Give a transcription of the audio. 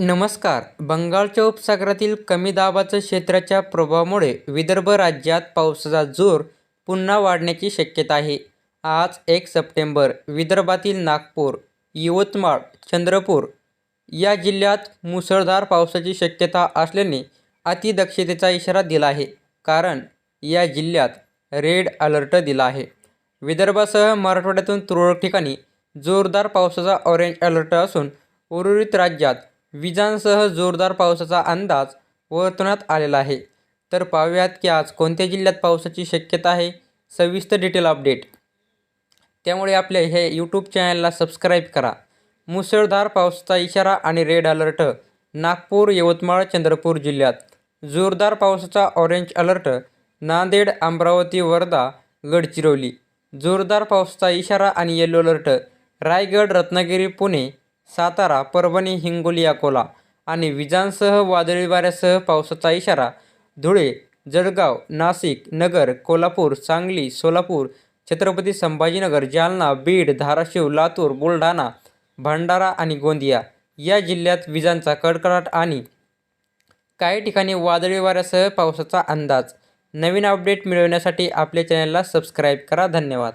नमस्कार. बंगालच्या उपसागरातील कमी दाबाच्या क्षेत्राच्या प्रभावामुळे विदर्भ राज्यात पावसाचा जोर पुन्हा वाढण्याची शक्यता आहे. आज एक सप्टेंबर विदर्भातील नागपूर यवतमाळ चंद्रपूर या जिल्ह्यात मुसळधार पावसाची शक्यता असल्याने अतिदक्षतेचा इशारा दिला आहे. कारण या जिल्ह्यात रेड अलर्ट दिला आहे. विदर्भासह मराठवाड्यातून तुरळक ठिकाणी जोरदार पावसाचा ऑरेंज अलर्ट असून उर्वरित राज्यात विजांसह जोरदार पावसाचा अंदाज वर्तवण्यात आलेला आहे. तर पाहूयात की आज कोणत्या जिल्ह्यात पावसाची शक्यता आहे? सविस्तर डिटेल अपडेट त्यामुळे आपल्या हे यूट्यूब चॅनलला सबस्क्राईब करा. मुसळधार पावसाचा इशारा आणि रेड अलर्ट नागपूर यवतमाळ चंद्रपूर जिल्ह्यात. जोरदार पावसाचा ऑरेंज अलर्ट नांदेड अमरावती वर्धा गडचिरोली. जोरदार पावसाचा इशारा आणि येलो अलर्ट रायगड रत्नागिरी पुणे सातारा परभणी हिंगोली अकोला आणि विजांसह वादळी वाऱ्यासह पावसाचा इशारा. धुळे जळगाव नाशिक नगर कोल्हापूर सांगली सोलापूर छत्रपती संभाजीनगर जालना बीड धाराशिव लातूर बुलढाणा भंडारा आणि गोंदिया या जिल्ह्यात विजांचा कडकडाट आणि काही ठिकाणी वादळी वाऱ्यासह पावसाचा अंदाज. नवीन अपडेट मिळवण्यासाठी आपल्या चॅनलला सबस्क्राईब करा. धन्यवाद.